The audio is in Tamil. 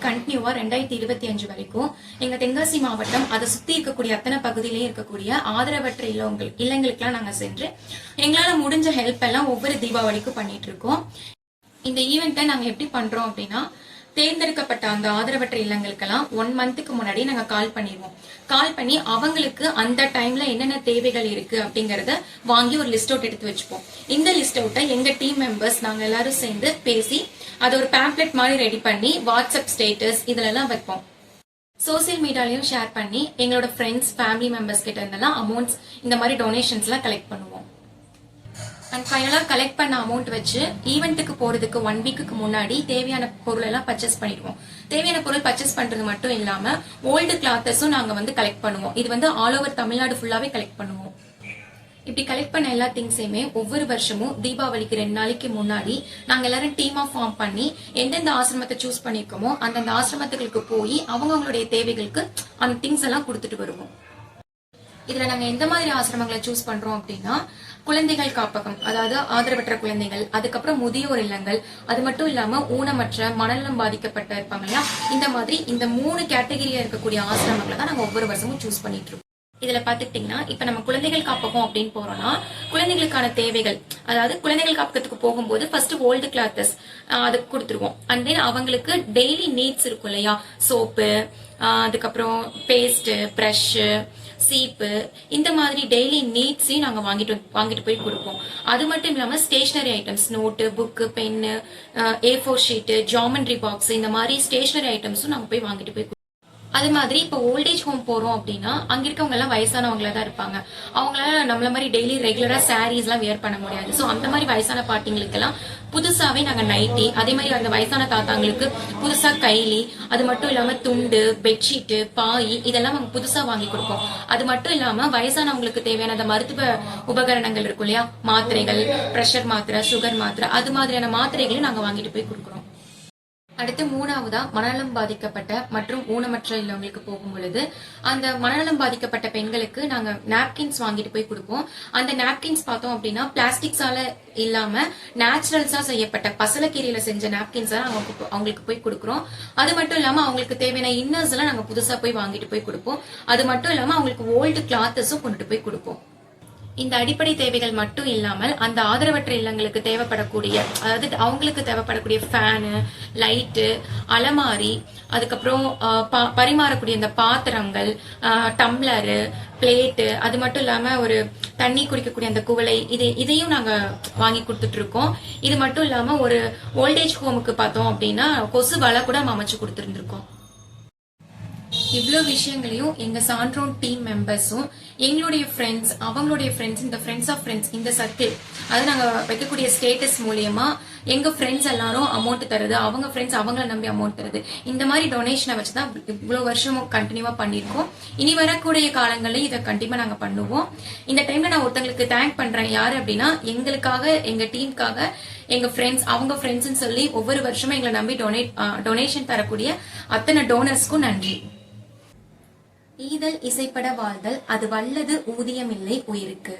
கண்டினியூவா ரெண்டாயிரத்தி இருபத்தி அஞ்சு வரைக்கும் எங்க தென்காசி மாவட்டம் அதை சுத்தி இருக்கக்கூடிய அத்தனை பகுதியிலையும் இருக்கக்கூடிய ஆதரவற்ற இல்லங்கள் இல்லங்களுக்கெல்லாம் நாங்க சென்று எங்களால முடிஞ்ச ஹெல்ப் எல்லாம் ஒவ்வொரு தீபாவளிக்கும் பண்ணிட்டு இருக்கோம். இந்த ஈவெண்ட்டை நாங்க எப்படி பண்றோம் அப்படின்னா தேர்ந்தெடுக்கப்பட்ட அந்த ஆதரவற்ற இல்லங்களுக்கெல்லாம் ஒன் மந்த்துக்கு முன்னாடி நாங்க கால் பண்ணிடுவோம் கால் பண்ணி அவங்களுக்கு அந்த டைம்ல என்னென்ன தேவைகள் இருக்கு அப்படிங்கறத வாங்கி ஒரு லிஸ்ட் அவுட் எடுத்து வச்சுப்போம். இந்த லிஸ்ட் அவுட்டை எங்க டீம் மெம்பர்ஸ் நாங்க எல்லாரும் சேர்ந்து பேசி அதை ஒரு பேம்ப்ளெட் மாதிரி ரெடி பண்ணி வாட்ஸ்அப் ஸ்டேட்டஸ் இதுல எல்லாம் வைப்போம். சோசியல் மீடியாலையும் ஷேர் பண்ணி எங்களோட ஃப்ரெண்ட்ஸ் ஃபேமிலி மெம்பர்ஸ் கிட்ட இருந்தெல்லாம் அமௌண்ட்ஸ் இந்த மாதிரி டொனேஷன்ஸ் எல்லாம் கலெக்ட் பண்ணுவோம். அண்ட் ஃபைனலாக கலெக்ட் பண்ண அமௌண்ட் வச்சு ஈவெண்ட்டுக்கு போகிறதுக்கு ஒன் வீக்குக்கு முன்னாடி தேவையான பொருள் எல்லாம் பர்ச்சேஸ் பண்ணிடுவோம். தேவையான பொருள் பர்ச்சேஸ் பண்ணுறது மட்டும் இல்லாமல் ஓல்டு கிளாத்தஸும் நாங்கள் வந்து கலெக்ட் பண்ணுவோம். இது வந்து ஆல் ஓவர் தமிழ்நாடு ஃபுல்லாகவே கலெக்ட் பண்ணுவோம். இப்படி கலெக்ட் பண்ண எல்லா திங்ஸையுமே ஒவ்வொரு வருஷமும் தீபாவளிக்கு ரெண்டு நாளைக்கு முன்னாடி நாங்கள் எல்லாரும் டீமாக ஃபார்ம் பண்ணி எந்தெந்த ஆசிரமத்தை சூஸ் பண்ணியிருக்கோமோ அந்தந்த ஆசிரமத்துகளுக்கு போய் அவங்கவுங்களுடைய தேவைகளுக்கு அந்த திங்ஸ் எல்லாம் கொடுத்துட்டு வருவோம். இதில் நாங்கள் எந்த மாதிரி ஆசிரமங்களை சூஸ் பண்ணுறோம் அப்படின்னா குழந்தைகள் காப்பகம் அதாவது ஆதரவற்ற குழந்தைகள் அதுக்கப்புறம் முதியோர் இல்லங்கள் அது மட்டும் இல்லாம ஊனமற்ற மனநலம் பாதிக்கப்பட்ட இருப்பாங்க இல்லையா? இந்த மாதிரி இந்த மூணு கேட்டகரியா இருக்கக்கூடிய ஆசிரமங்களை தான் நாங்க ஒவ்வொரு வருஷமும் சூஸ் பண்ணிட்டு இருக்கோம். இதுல பாத்துக்கிட்டீங்கன்னா இப்ப நம்ம குழந்தைகள் காப்பகம் அப்படின்னு போறோம்னா குழந்தைகளுக்கான தேவைகள் அதாவது குழந்தைகள் காப்பகத்துக்கு போகும்போது ஃபர்ஸ்ட் ஓல்டு கிளாத்தஸ் அது கொடுத்துருவோம். அண்ட் தென் அவங்களுக்கு டெய்லி நீட்ஸ் இருக்கும் இல்லையா? சோப்பு அதுக்கப்புறம் பேஸ்ட் ப்ரஷ் சீப்பு இந்த மாதிரி டெய்லி நீட்ஸையும் நாங்க வாங்கிட்டு வாங்கிட்டு போய் கொடுப்போம். அது மட்டும் இல்லாம stationery items note book pen A four sheet geometry box இந்த மாதிரி ஸ்டேஷனரி ஐட்டம்ஸும் நாங்கள் போய் வாங்கிட்டு போய் அது மாதிரி இப்போ ஓல்டேஜ் ஹோம் போறோம் அப்படின்னா அங்க இருக்கவங்க எல்லாம் வயசானவங்களா தான் இருப்பாங்க. அவங்களால நம்மள மாதிரி டெய்லி ரெகுலரா சாரீஸ் எல்லாம் வியர் பண்ண முடியாது. சோ அந்த மாதிரி வயசான பாட்டிங்களுக்கெல்லாம் புதுசாவே நாங்க நைட்டி அதே மாதிரி அந்த வயசான தாத்தாங்களுக்கு புதுசா கைலி அது மட்டும் இல்லாம துண்டு பெட்ஷீட்டு பாய் இதெல்லாம் நாங்க புதுசா வாங்கி கொடுப்போம். அது மட்டும் இல்லாம வயசானவங்களுக்கு தேவையான அந்த மருத்துவ உபகரணங்கள் இருக்கும் இல்லையா? மாத்திரைகள் பிரஷர் மாத்திரை சுகர் மாத்திரை அது மாதிரியான மாத்திரைகளையும் நாங்க வாங்கிட்டு போய் கொடுக்குறோம். அடுத்து மூணாவதா மனநலம் பாதிக்கப்பட்ட மற்றும் ஊனமற்ற இல்லவங்களுக்கு போகும் பொழுது அந்த மனநலம் பாதிக்கப்பட்ட பெண்களுக்கு நாங்க நாப்கின்ஸ் வாங்கிட்டு போய் கொடுப்போம். அந்த நாப்கின்ஸ் பார்த்தோம் அப்படின்னா பிளாஸ்டிக்ஸால இல்லாம நேச்சுரல்ஸா செய்யப்பட்ட பசலக்கீரையில செஞ்ச நாப்கின்ஸ் நாங்க கு- அவங்களுக்கு போய் கொடுக்குறோம். அது மட்டும் இல்லாம அவங்களுக்கு தேவையான இன்னர்ஸ் எல்லாம் நாங்க புதுசா போய் வாங்கிட்டு போய் கொடுப்போம். அது மட்டும் இல்லாம அவங்களுக்கு ஓல்டு கிளாத்தஸும் கொண்டுட்டு போய் கொடுப்போம். இந்த அடிப்படை தேவைகள் மட்டும் இல்லாமல் அந்த ஆதரவற்ற இல்லங்களுக்கு தேவைப்படக்கூடிய அதாவது அவங்களுக்கு தேவைப்படக்கூடிய ஃபேனு லைட்டு அலமாரி அதுக்கப்புறம் பா- பரிமாறக்கூடிய இந்த பாத்திரங்கள் டம்ளரு பிளேட்டு அது மட்டும் இல்லாமல் ஒரு தண்ணி குடிக்கக்கூடிய அந்த குவளை இது இதையும் நாங்கள் வாங்கி கொடுத்துட்ருக்கோம். இது மட்டும் இல்லாமல் ஒரு ஓல்டேஜ் ஹோமுக்கு பார்த்தோம் அப்படின்னா கொசு வலை கூட நம்ம அமைச்சு கொடுத்துருந்துருக்கோம். இவ்வளோ விஷயங்களையும் எங்கள் சான்றோன் டீம் மெம்பர்ஸும் எங்களுடைய ஃப்ரெண்ட்ஸ் அவங்களுடைய ஃப்ரெண்ட்ஸ் இந்த ஃப்ரெண்ட்ஸ் ஆஃப் ஃப்ரெண்ட்ஸ் இந்த சர்க்கிள் அது நாங்கள் வைக்கக்கூடிய ஸ்டேட்டஸ் மூலியமாக எங்கள் ஃப்ரெண்ட்ஸ் எல்லாரும் அமௌண்ட் தருது அவங்க ஃப்ரெண்ட்ஸ் அவங்கள நம்பி அமௌண்ட் தருது. இந்த மாதிரி டொனேஷனை வச்சு தான் இவ்வளோ வருஷமும் கண்டினியூவாக பண்ணியிருக்கோம். இனி வரக்கூடிய காலங்களில் இதை கண்டிப்பாக நாங்கள் பண்ணுவோம். இந்த டைமில் நான் ஒருத்தங்களுக்கு தேங்க் பண்ணுறேன் யார் அப்படின்னா எங்களுக்காக எங்கள் டீமுக்காக எங்கள் ஃப்ரெண்ட்ஸ் அவங்க ஃப்ரெண்ட்ஸ்ன்னு சொல்லி ஒவ்வொரு வருஷமும் எங்களை நம்பி டொனேட் டொனேஷன் தரக்கூடிய அத்தனை டோனர்ஸ்க்கும் நன்றி. ஈதல் இசைப்பட வாழ்தல் அது வல்லது ஊதியமில்லை உயிருக்கு.